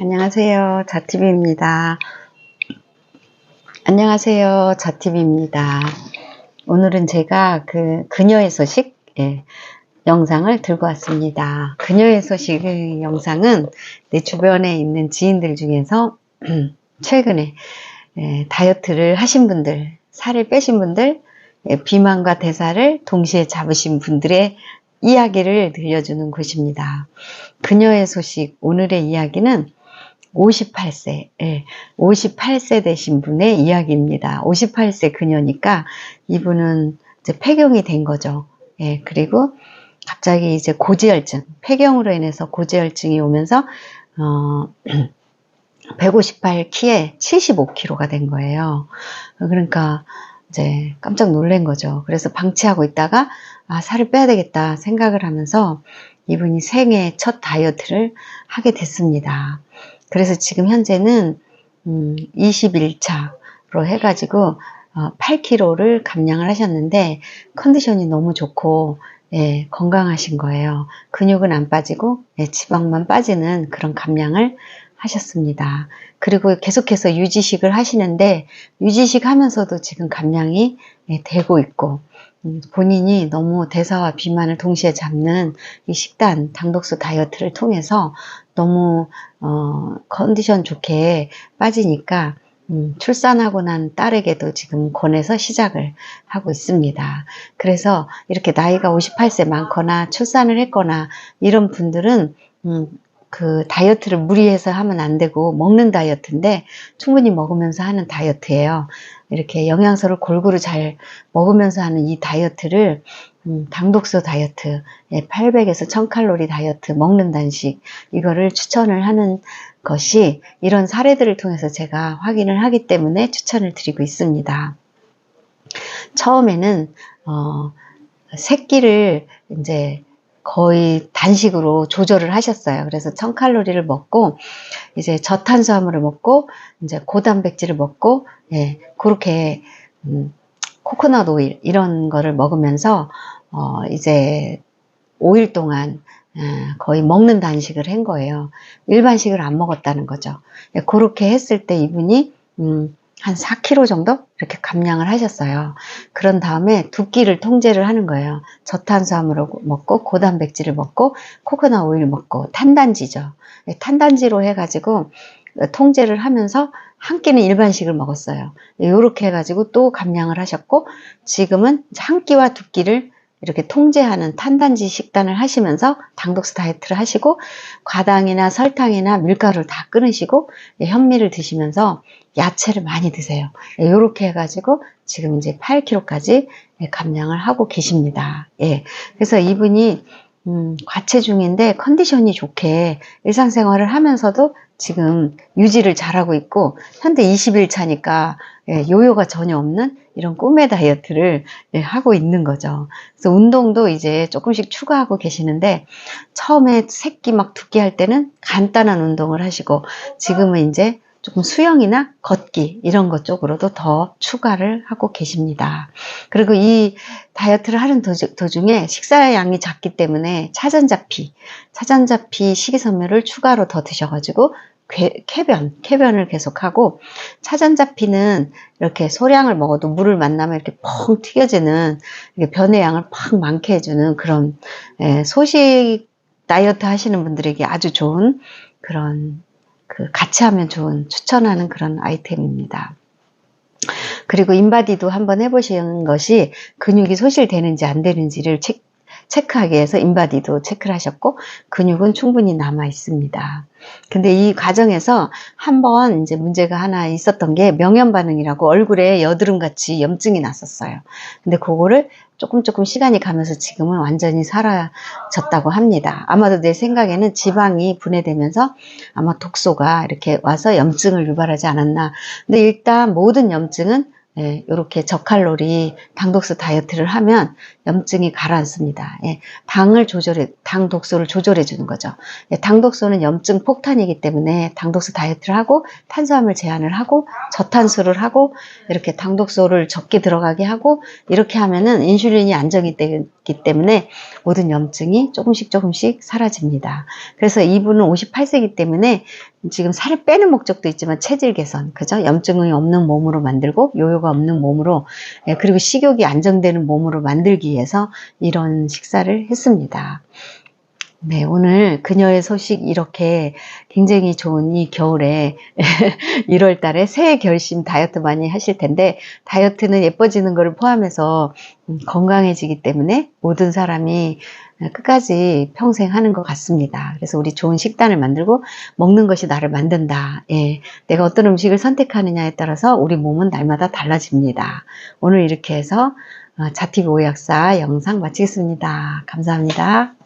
안녕하세요. 자티비입니다. 안녕하세요. 자티비입니다. 오늘은 제가 그 그녀의 소식 예, 영상을 들고 왔습니다. 그녀의 소식 영상은 내 주변에 있는 지인들 중에서 최근에 예, 다이어트를 하신 분들, 살을 빼신 분들, 예, 비만과 대사를 동시에 잡으신 분들의 이야기를 들려주는 곳입니다. 그녀의 소식, 오늘의 이야기는 58세, 예, 58세 되신 분의 이야기입니다. 58세 그녀니까 이분은 이제 폐경이 된 거죠. 예, 그리고 갑자기 이제 고지혈증, 폐경으로 인해서 고지혈증이 오면서, 어, 158 키에 75kg가 된 거예요. 그러니까 이제 깜짝 놀란 거죠. 그래서 방치하고 있다가, 아, 살을 빼야 되겠다 생각을 하면서 이분이 생애 첫 다이어트를 하게 됐습니다. 그래서 지금 현재는 음, 21차로 해가지고 어, 8kg를 감량을 하셨는데 컨디션이 너무 좋고 예, 건강하신 거예요. 근육은 안 빠지고 예, 지방만 빠지는 그런 감량을 하셨습니다. 그리고 계속해서 유지식을 하시는데 유지식 하면서도 지금 감량이 예, 되고 있고 음, 본인이 너무 대사와 비만을 동시에 잡는 이 식단, 당독소 다이어트를 통해서 너무 어, 컨디션 좋게 빠지니까 음, 출산하고 난 딸에게도 지금 권해서 시작을 하고 있습니다. 그래서 이렇게 나이가 58세 많거나 출산을 했거나 이런 분들은 음, 그 다이어트를 무리해서 하면 안 되고 먹는 다이어트인데 충분히 먹으면서 하는 다이어트예요. 이렇게 영양소를 골고루 잘 먹으면서 하는 이 다이어트를 음, 당독소 다이어트, 800에서 예, 1000칼로리 다이어트, 먹는 단식 이거를 추천을 하는 것이 이런 사례들을 통해서 제가 확인을 하기 때문에 추천을 드리고 있습니다. 처음에는 어, 새끼를 이제 거의 단식으로 조절을 하셨어요. 그래서 1000칼로리를 먹고 이제 저탄수화물을 먹고 이제 고단백질을 먹고 예, 그렇게 음, 코코넛 오일 이런 거를 먹으면서 어, 이제 5일 동안 예, 거의 먹는 단식을 한 거예요. 일반식을 안 먹었다는 거죠. 예, 그렇게 했을 때 이분이 음, 한 4kg 정도 이렇게 감량을 하셨어요. 그런 다음에 두 끼를 통제를 하는 거예요. 저탄수화물을 먹고 고단백질을 먹고 코코넛 오일 먹고 탄단지죠. 예, 탄단지로 해가지고 통제를 하면서 한 끼는 일반식을 먹었어요. 이렇게 해가지고 또 감량을 하셨고 지금은 한 끼와 두 끼를 이렇게 통제하는 탄단지 식단을 하시면서 당독스 다이어트를 하시고 과당이나 설탕이나 밀가루를 다 끊으시고 현미를 드시면서 야채를 많이 드세요. 이렇게 해가지고 지금 이제 8kg까지 감량을 하고 계십니다. 예. 그래서 이분이 음, 과체중인데 컨디션이 좋게 일상생활을 하면서도 지금 유지를 잘하고 있고 현대 20일 차니까 예, 요요가 전혀 없는 이런 꿈의 다이어트를 예, 하고 있는 거죠. 그래서 운동도 이제 조금씩 추가하고 계시는데 처음에 새끼 막 두끼 할 때는 간단한 운동을 하시고 지금은 이제 조금 수영이나 걷기 이런 것 쪽으로도 더 추가를 하고 계십니다. 그리고 이 다이어트를 하는 도중, 에 식사 양이 작기 때문에 차전자피, 차전자피 식이섬유를 추가로 더 드셔가지고 쾌변, 쾌변을 계속하고 차전자피는 이렇게 소량을 먹어도 물을 만나면 이렇게 펑 튀겨지는 변의 양을 팍 많게 해주는 그런 예, 소식 다이어트 하시는 분들에게 아주 좋은 그런 그 같이 하면 좋은 추천하는 그런 아이템입니다. 그리고 인바디도 한번 해보시는 것이 근육이 소실되는지 안 되는지를 체, 체크하기 위해서 인바디도 체크를 하셨고 근육은 충분히 남아 있습니다. 근데 이 과정에서 한번 이제 문제가 하나 있었던 게 명현 반응이라고 얼굴에 여드름 같이 염증이 났었어요. 근데 그거를 조금 조금 시간이 가면서 지금은 완전히 사라졌다고 합니다. 아마도 내 생각에는 지방이 분해되면서 아마 독소가 이렇게 와서 염증을 유발하지 않았나. 근데 일단 모든 염증은 예, 이렇게 저칼로리 당독소 다이어트를 하면 염증이 가라앉습니다. 예, 당을 조절해, 당 독소를 조절해 주는 거죠. 예, 당 독소는 염증 폭탄이기 때문에 당독소 다이어트를 하고 탄수화물 제한을 하고 저탄수를 하고 이렇게 당 독소를 적게 들어가게 하고 이렇게 하면은 인슐린이 안정이 되기 때문에 모든 염증이 조금씩 조금씩 사라집니다. 그래서 이분은 58세이기 때문에 지금 살을 빼는 목적도 있지만 체질 개선, 그죠? 염증이 없는 몸으로 만들고 요요가 없는 몸으로 예, 그리고 식욕이 안정되는 몸으로 만들기 위해서 이런 식사를 했습니다. 네, 오늘 그녀의 소식 이렇게 굉장히 좋은 이 겨울에 1월 달에 새해 결심 다이어트 많이 하실 텐데 다이어트는 예뻐지는 것을 포함해서 음, 건강해지기 때문에 모든 사람이 끝까지 평생 하는 것 같습니다. 그래서 우리 좋은 식단을 만들고 먹는 것이 나를 만든다. 예, 내가 어떤 음식을 선택하느냐에 따라서 우리 몸은 날마다 달라집니다. 오늘 이렇게 해서 어, 자티브 오약사 영상 마치겠습니다. 감사합니다.